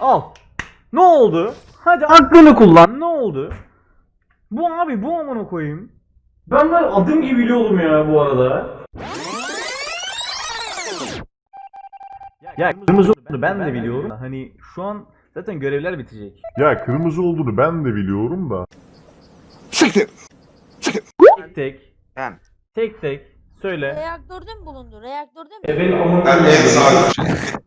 Al. Ne oldu? Hadi aklını kullan. Ne oldu? Bu abi bu amına koyayım. Ben var adım gibi biliyordum ya bu arada. Ya kırmızı olduğunu ben de biliyorum. Hani şu an zaten görevler bitecek. Ya kırmızı olduğunu ben de biliyorum da. Tek tek. Ben. Tek tek. Söyle. Reaktörde mi bulundu? Reaktörde mi? Amına Ben en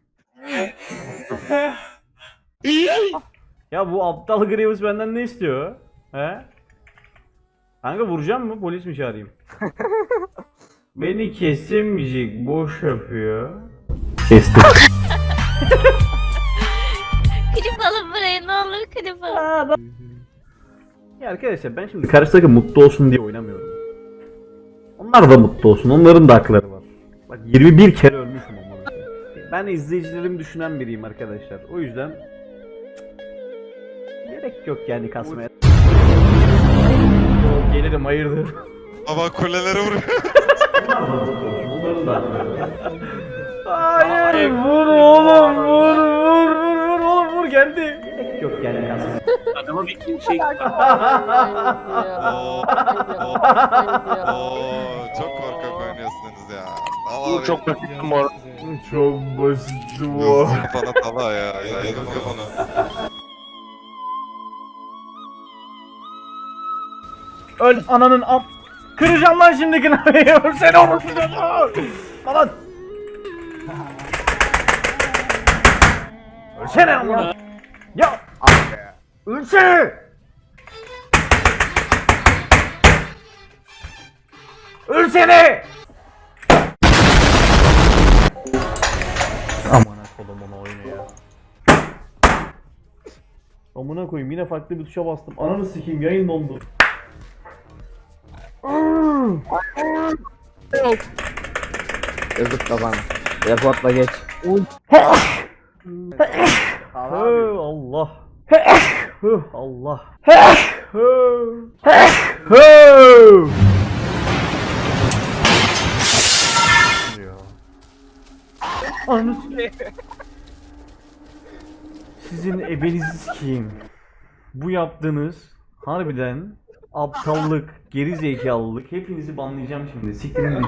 Ya bu aptal Grievous benden ne istiyor? He? Kanka vuracağım mı? Polis mi çağırayım? Beni kesemeyecek. Boş yapıyor. Kestim. Klip alın buraya ne olur klip alın. ya arkadaşlar ben şimdi karşı takım mutlu olsun diye oynamıyorum. Onlar da mutlu olsun. Onların da hakları var. Bak 21 kere ölmüşüm koyayım. Ben izleyicilerimi düşünen biriyim arkadaşlar. O yüzden gerek yok yani kasmaya. Gelirim hayırdır. Baba kulelere vuruyor. Hayır vur oğlum vur vur vur vur oğlum vur geldi. Gerek yok yani kasmaya. Adama bir şey Oo, oo, çok korkak oynuyorsunuz ya. Bu çok basit bu arada. Çok basit bu. Kafana tala ya. Ya yedim kafana. Öl ananın am... Kıracağım lan şimdi klavyeyi orası çocuğu. Lan. Ölsene amına. Ya. Ölsene. Ölsene. Amına kodum onu oyunu ya. Amına koyayım yine farklı bir tuşa bastım. Ananı sikeyim yayın dondu. Yazık babana. Reportla geç. Hı Allah. Allah. Hı. Sizin ebenizi sikeyim. Bu yaptığınız harbiden aptallık, geri zekalılık hepinizi banlayacağım şimdi. Siktirin gidin.